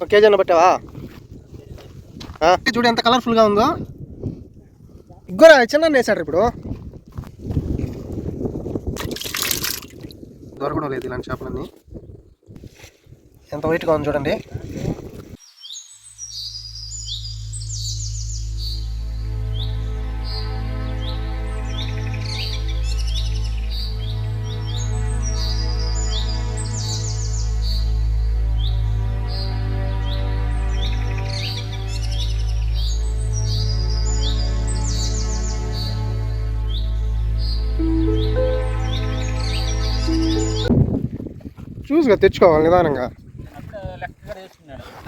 ఒక కేజీ అన్న పట్టావా? చూడు ఎంత కలర్ఫుల్గా ఉందో. ఇగ్గోరా చిన్న వేసాడు ఇప్పుడు. దొరకడం లేదు ఇలాంటి చేపలన్నీ. ఎంత వైట్గా ఉంది చూడండి. చూసుగా తెచ్చుకోవాలి నిదానంగా.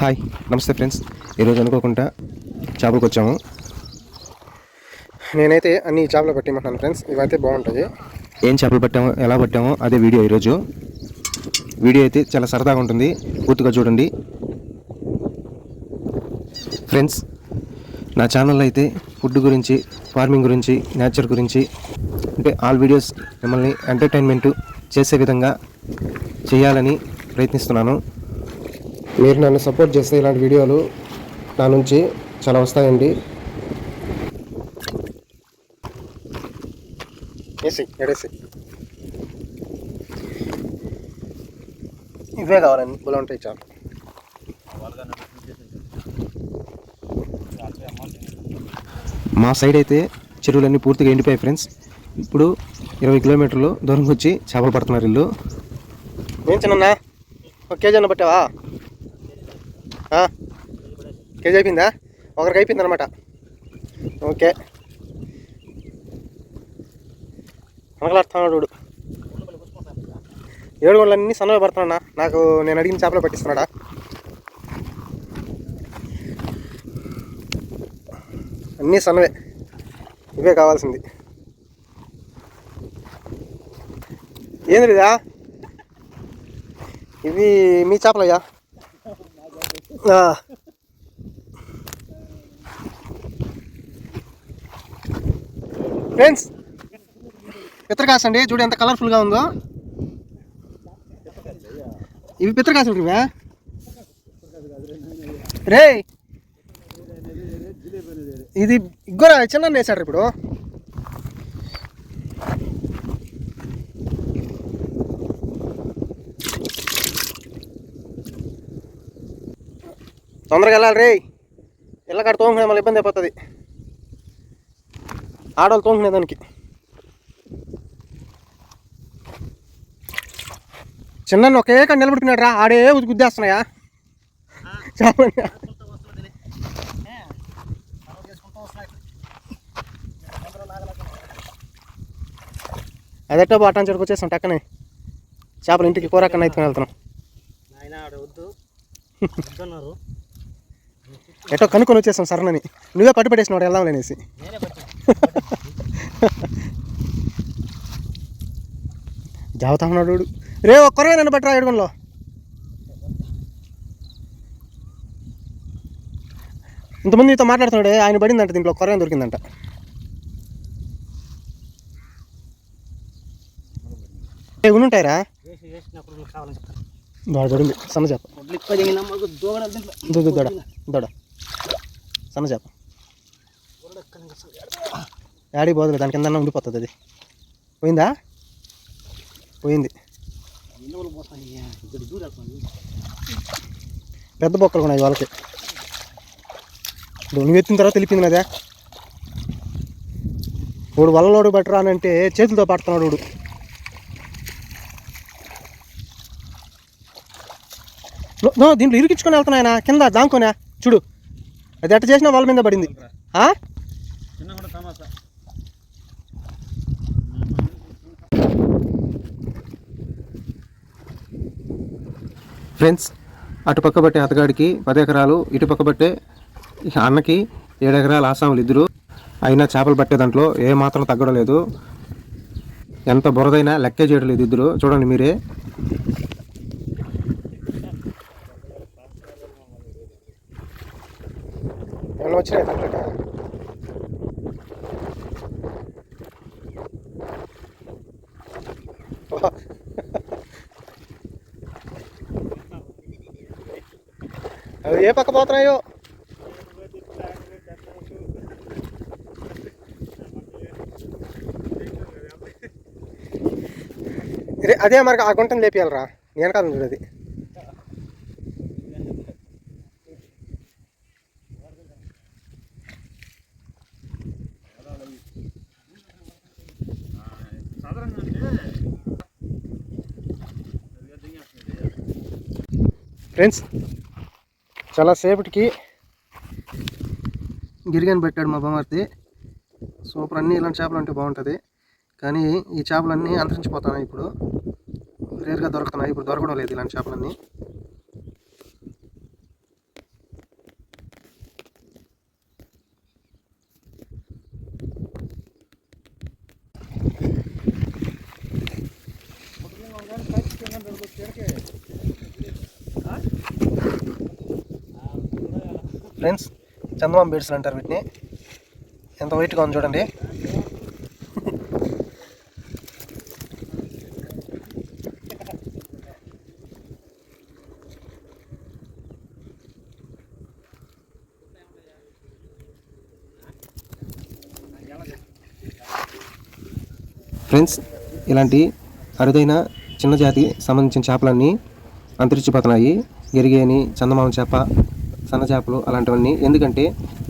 హాయ్ నమస్తే ఫ్రెండ్స్. ఈరోజు అనుకోకుండా చేపలకు వచ్చాము. నేనైతే అన్ని చేపలు పట్టిమంటున్నాను ఫ్రెండ్స్. ఇవైతే బాగుంటాయి ఏం చేపలు పట్టామో ఎలా పట్టామో అదే వీడియో ఈరోజు. వీడియో అయితే చాలా సరదాగా ఉంటుంది. పూర్తిగా చూడండి. ఫ్రెండ్స్ నా ఛానల్లో అయితే ఫుడ్ గురించి ఫార్మింగ్ గురించి నేచర్ గురించి అంటే ఆల్ వీడియోస్ మిమ్మల్ని ఎంటర్టైన్మెంట్ చేసే విధంగా చేయాలని ప్రయత్నిస్తున్నాను. మీరు నన్ను సపోర్ట్ చేస్తే ఇలాంటి వీడియోలు నా నుంచి చాలా వస్తాయండి. ఇవే కావాలండి బుల ఉంటాయి చాలు. మా సైడ్ అయితే చెరువులన్నీ పూర్తిగా ఎండిపోయాయి ఫ్రెండ్స్. ఇప్పుడు ఇరవై కిలోమీటర్లు దూరం వచ్చి చేపలు పడుతున్నారు ఇల్లు ఏం చిన్న ఒక కేజీ అన్న పట్టావా? కేజీ అయిపోయిందా? ఒకరికి అయిపోయింది అనమాట ఓకే. అనగలాడుతున్నాడు వాడు. ఏడు గంటలన్నీ సన్నగా పడుతున్నా నాకు నేను అడిగిన చేపలు పట్టిస్తున్నాడా? అన్నీ సన్నవే. ఇవే కావాల్సింది. ఏంది ఇదా ఇవి మీ చేపలయ్యా ఫ్రెండ్స్ పిత్రకాస అండి చూడు ఎంత కలర్ఫుల్గా ఉందో ఇవి పిత్రకాసులు ఇవే రే ఇది ఇగ్గోరా చిన్న వేసాడు ఇప్పుడు తొందరగా వెళ్ళాలి రే ఇళ్ళకాడ తోముకునే మళ్ళీ ఇబ్బంది అయిపోతుంది. ఆడవాళ్ళు తోముకునే దానికి. చిన్న ఒకే కాడ నిలబడుకున్నాడు రా ఆడే గుద్దేస్తున్నాయా? చెప్పండి. అదెట్టో బాటాన్ చెడుకు వచ్చేసాం టక్కనే. చేపలు ఇంటికి కూరక్కన ఎత్తుకుని వెళ్తున్నాం ఆయన ఆడ వద్దు వద్దన్నారు ఎటో కనుక్కొని వచ్చేసాం సరనని నువ్వే పట్టు పెట్టేసినాడు వెళ్దాం అనేసి. జాబతా ఉన్నాడు వీడు. రే ఒక్కరే నన్ను పట్టరా ఏడుగులో ఇంతమంది నీతో మాట్లాడుతున్నాడే ఆయన పడిందంట దీంట్లో కొరగా దొరికిందంట. ఏ ఉంటాయిరా? దొడ పడింది. సన్న చేప. వడ్లు ఎక్కువ దిగిన మాకు దూగడ దీంట్లో దొడ దొడ దొడ. సన్న చేప. వడ్లు ఎక్కడ యాడికి పోదులే దాని కింద ఉండిపోతుంది అది. పోయిందా? పోయింది. పెద్ద బొక్కలు ఉన్నాయి వాళ్ళకి. నువ్వు ఎత్తిన తర్వాత తెలిపింది కదా వాడు వల్లలోడు బట్టరా అని అంటే చేతులతో పడుతున్నాడు వాడు. నో- నో దీంట్లో ఇరికించుకొని వెళ్తున్నాయన కింద దాంకోనా. చూడు. అది ఎట్ట చేసినా వాళ్ళ మీద పడింది. ఫ్రెండ్స్ అటు పక్క పట్టే అతగాడికి పది ఎకరాలు ఇటు పక్క పట్టే అన్నకి ఏడు ఎకరాలు ఆసాములు ఇద్దరు. అయినా చేపలు పట్టే దాంట్లో ఏ మాత్రం తగ్గడం లేదు. ఎంత బురదైనా లెక్కే చేయడం లేదు ఇద్దరు. చూడండి మీరే. ఏమైనా వచ్చినాయి దాంట్లో అవి ఏ పక్క పోతున్నాయో? అదే మరి ఆ గుంటను లేపియాలరా. నేను కాదు చూడది ఫ్రెండ్స్ చాలా సేపటికి పెట్టాడు మా బామర్తి సూపర్ అన్నీ ఇలాంటి చేపలు అంటే బాగుంటుంది. కానీ ఈ చేపలన్నీ అంతరించిపోతున్నాయి ఇప్పుడు. రేరుగా దొరుకుతున్నాయి ఇప్పుడు దొరకడం లేదు ఇలాంటి చేపలన్నీ. ఫ్రెండ్స్ చందమామ బీడ్స్లు అంటారు వీటిని. ఎంత వైట్గా ఉంది చూడండి. ఫ్రెండ్స్ ఇలాంటి అరుదైన చిన్న జాతికి సంబంధించిన చేపలన్నీ అంతరించిపోతున్నాయి. గెరిగేని చందమామ చేప సన్న చేపలు అలాంటివన్నీ. ఎందుకంటే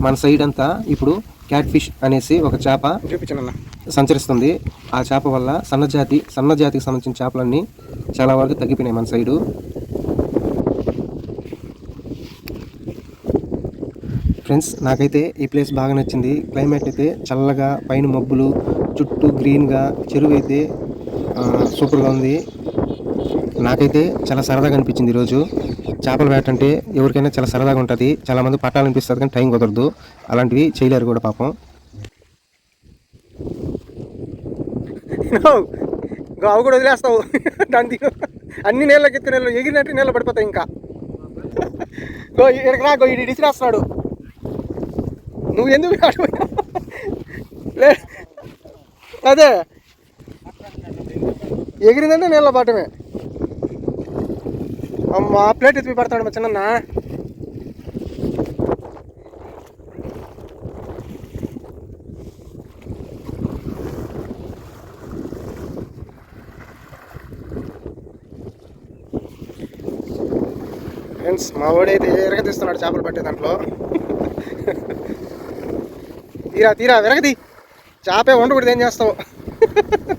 మన సైడ్ అంతా ఇప్పుడు క్యాట్ ఫిష్ అనేసి ఒక చేప సంచరిస్తుంది. ఆ చేప వల్ల సన్న జాతి సన్న జాతికి సంబంధించిన చేపలన్నీ చాలా వరకు తగ్గిపోయినాయి మన సైడు. ఫ్రెండ్స్ నాకైతే ఈ ప్లేస్ బాగా నచ్చింది. క్లైమేట్ అయితే చల్లగా పైన మబ్బులు చుట్టూ గ్రీన్గా చెరువు అయితే సూపర్గా ఉంది. నాకైతే చాలా సరదాగా అనిపించింది ఈరోజు. చేపల వేట అంటే ఎవరికైనా చాలా సరదాగా ఉంటుంది. చాలామంది పట్టాలనిపిస్తుంది కానీ టైం కుదరదు. అలాంటివి చేయలేరు కూడా పాపం. అవి కూడా వదిలేస్తావు. దాని అన్ని నీళ్ళకి ఎత్తుకునే ఎగిరినట్టు నీళ్ళు పడిపోతాయి ఇంకా. గో ఇక్కడికి రా గో ఇటు ఇడిచిరేస్తున్నాడు నువ్వు ఎందుకు ఆడిపోయినా లే. అదే. ఎగిరిందంటే నీళ్ళ పడటమే. అమ్మ ఆ ప్లేట్ ఎత్తి పడతాడు మా చిన్న ఫ్రెండ్స్ మా వాడైతే ఎరగదీస్తున్నాడు చేపలు పట్టే దాంట్లో. తీరా తీరా విరగది చేపే వండకూడదు ఏం చేస్తావు?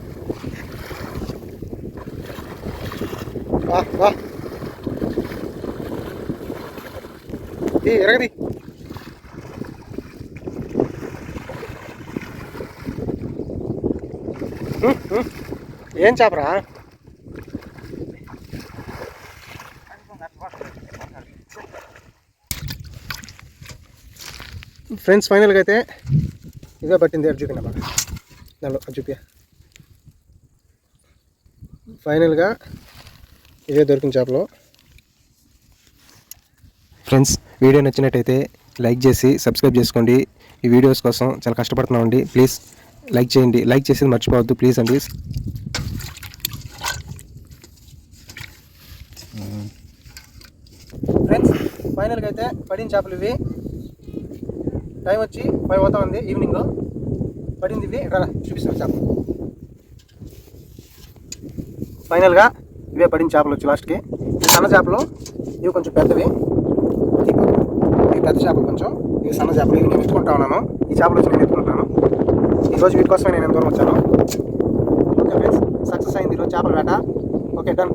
వా వా. ఎరగది. ఏం చేపరా? ఫ్రెండ్స్ ఫైనల్గా అయితే ఇదే పట్టింది అది చూపిన బాగా. దానిలో అది ఫైనల్గా ఇదే దొరికిన చేపలో. ఫ్రెండ్స్ వీడియో నచ్చినట్టయితే లైక్ చేసి సబ్స్క్రైబ్ చేసుకోండి. ఈ వీడియోస్ కోసం చాలా కష్టపడుతున్నామండి ప్లీజ్ లైక్ చేయండి. లైక్ చేసేది మర్చిపోవద్దు. ప్లీజ్ అండి. ఫ్రెండ్స్ ఫైనల్గా అయితే పడిన చేపలు ఇవి. టైం వచ్చి ఫైవ్ అవుతా ఉంది ఈవినింగ్. పడింది ఇవి. రా చూపిస్తాను చేప ఫైనల్గా ఇవే పడిన చేపలు వచ్చి లాస్ట్కి. సన్న చేపలు ఇవి కొంచెం పెద్దవి. పెద్ద చేపలు కొంచెం. ఇది సన్న చేపలు ఇవి నేను ఎత్తుకుంటా ఉన్నాను. ఈ చేపలు వచ్చి నేను ఎత్తుకుంటాను ఈరోజు వీటి నేను ఎంత దూరం వచ్చాను. ఓకే ఫ్రెండ్స్ సక్సెస్ అయింది ఈరోజు చేపల వేట. Okay done